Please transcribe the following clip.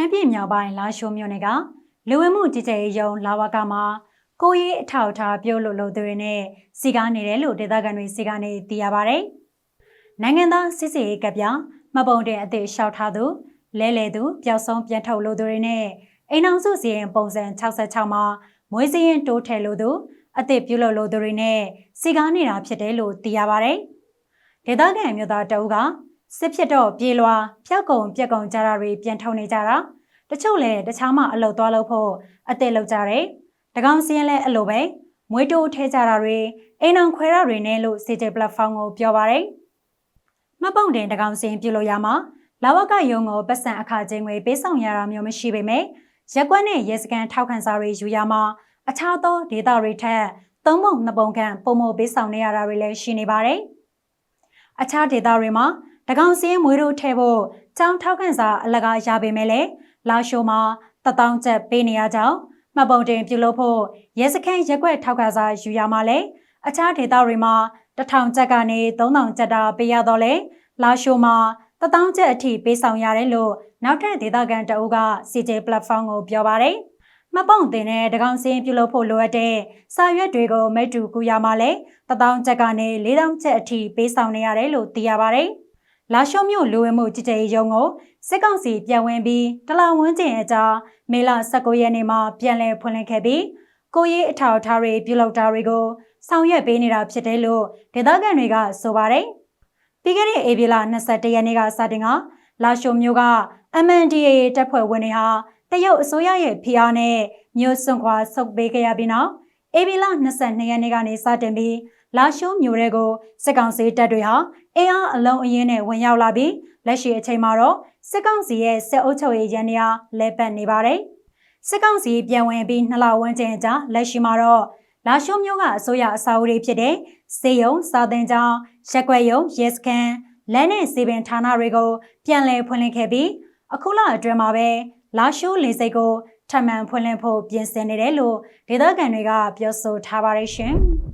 မ်းပြည်မြောက်ပိုင်းလာရှိုးမြို့နယ်ကလူဝင်မှုကြီးကြပ်ရေးရုံးလာဝကမှာကိုရေးအထောက်အထားပြုလို့လို့သူတွေနဲ့စီကားနေတယ်လို့ဒေသခံတွေစီကားနေသိရပါဗျ။နိုင်ငံသားစစ်စေးကပြမပုံတင်အသည့်လျှောက်ထားသူလဲလဲသူပျောက်ဆုံးပြန်ထုတ်လို့သူတွေနဲ့အိမ်အောင်စုစီရင်ပုံစံ66မှာမွေးစရင်တိုးထည့်လို့သူအသည့်ပြုလို့လို့သူတွေနဲ့စီကားနေတာဖြစ်တယ်လို့သိရပါဗျ။ဒေသခံမျိုးသားတအုပ်က စစ်ဖြစ်တော့ပြေလွာဖျောက်ကုံပြက်ကုံကြတာတွေပြန်ထုတ်နေကြတာတချို့လည်းတခြားမှအလုတ်သွားလို့ဖို့အသက်လောက်ကြတယ်တကောင်စီရင်လည်းအလိုပဲမွေးတိုးထဲကြတာတွေအိမ်အောင်ခွဲတာတွေနဲ့လို့ CJ platform ကိုပြောပါတယ်မှတ်ပုံတင်တကောင်စီရင်ပြုလို့ရမှာလာဝကယုံကိုပတ်စံအခါချင်းငွေပေးဆောင်ရတာမျိုးမရှိပေမဲ့ရက်ကွက်နဲ့ရဲစကန်ထောက်ခံစာတွေယူရမှာအခြားသောဒေတာတွေထက်သုံးပုံနှစ်ပုံခန့်ပုံမပေးဆောင်နေရတာတွေလည်းရှိနေပါတယ်အခြားဒေတာတွေမှာ တကောင်စင်းမွေးတို့ထဲဖို့ကြောင်းထောက်ခံစာအလကားရပေမဲ့လည်းလာရှိုးမှာတထောင်ချက်ပေးနေရကြောင်းမှတ်ပုံတင်ပြုလုပ်ဖို့ရဲစခန်းရက်ွက်ထောက်ခံစာယူရမှာလဲအခြားဒေသတွေမှာတထောင်ချက်ကနေ3000ချက်တာပေးရတော့လေလာရှိုးမှာတထောင်ချက်အထိပေးဆောင်ရတယ်လို့နောက်ထပ်ဒေသခံတအုပ်က CJ platform ကိုပြောပါတယ်မပုံတင်တဲ့တကောင်စင်းပြုလုပ်ဖို့လိုအပ်တဲ့စာရွက်တွေကိုမိတူကူရမှာလဲတထောင်ချက်ကနေ4000ချက်အထိပေးဆောင်နေရတယ်လို့သိရပါတယ်။ လာရှုံးမြို့လူဝင်မှုကြီးကြပ်ရေးရုံးကိုစစ်ကောင်စီပြန်ဝင်ပြီးတလဝန်းကျင်အကြာမေလ19ရက်နေ့မှာပြန်လည်ဖွင့်လှစ်ခဲ့ပြီးကိုရေးအထောက်အထားတွေပြုလုပ်တာတွေကိုဆောင်ရွက်ပေးနေတာဖြစ်တယ်လို့ဒေသခံတွေကဆိုပါတယ်။ပြီးခဲ့တဲ့ဧပြီလ22ရက်နေ့ကစတင်ကလာရှုံမြို့က MNDAA တပ်ဖွဲ့ဝင်တွေဟာတရုတ်အစိုးရရဲ့ဖိအားနဲ့မြို့စွန့်ခွာဆုတ်ပေးခဲ့ရပြီးနောက်ဧပြီလ22ရက်နေ့ကနေစတင်ပြီး လာရှိုးမြို့တွေကိုစစ်ကောင်စီတပ်တွေဟာအင်အားအလုံးအင်းနဲ့ဝင်ရောက်လာပြီးလက်ရှိအချိန်မှာတော့စစ်ကောင်စီရဲ့စစ်အုပ်ချုပ်ရေးရန်နေရာလဲပတ်နေပါတယ်။စစ်ကောင်စီပြန်ဝင်ပြီးနှစ်လဝန်းကျင်ကြာလက်ရှိမှာတော့လာရှိုးမြို့ကအစိုးရအစာအုပ်တွေဖြစ်တဲ့စေယုံစာသင်ကျောင်းရက်ွက်ယုံရဲစခန်းလမ်းနဲ့စီပင်ဌာနတွေကိုပြန်လည်ဖွင့်လှစ်ခဲ့ပြီးအခုလအတွင်းမှာပဲလာရှိုးလေစိတ်ကိုထပ်မံဖွင့်လှစ်ဖို့ပြင်ဆင်နေတယ်လို့ဒေသခံတွေကပြောဆိုထားပါတယ်ရှင်။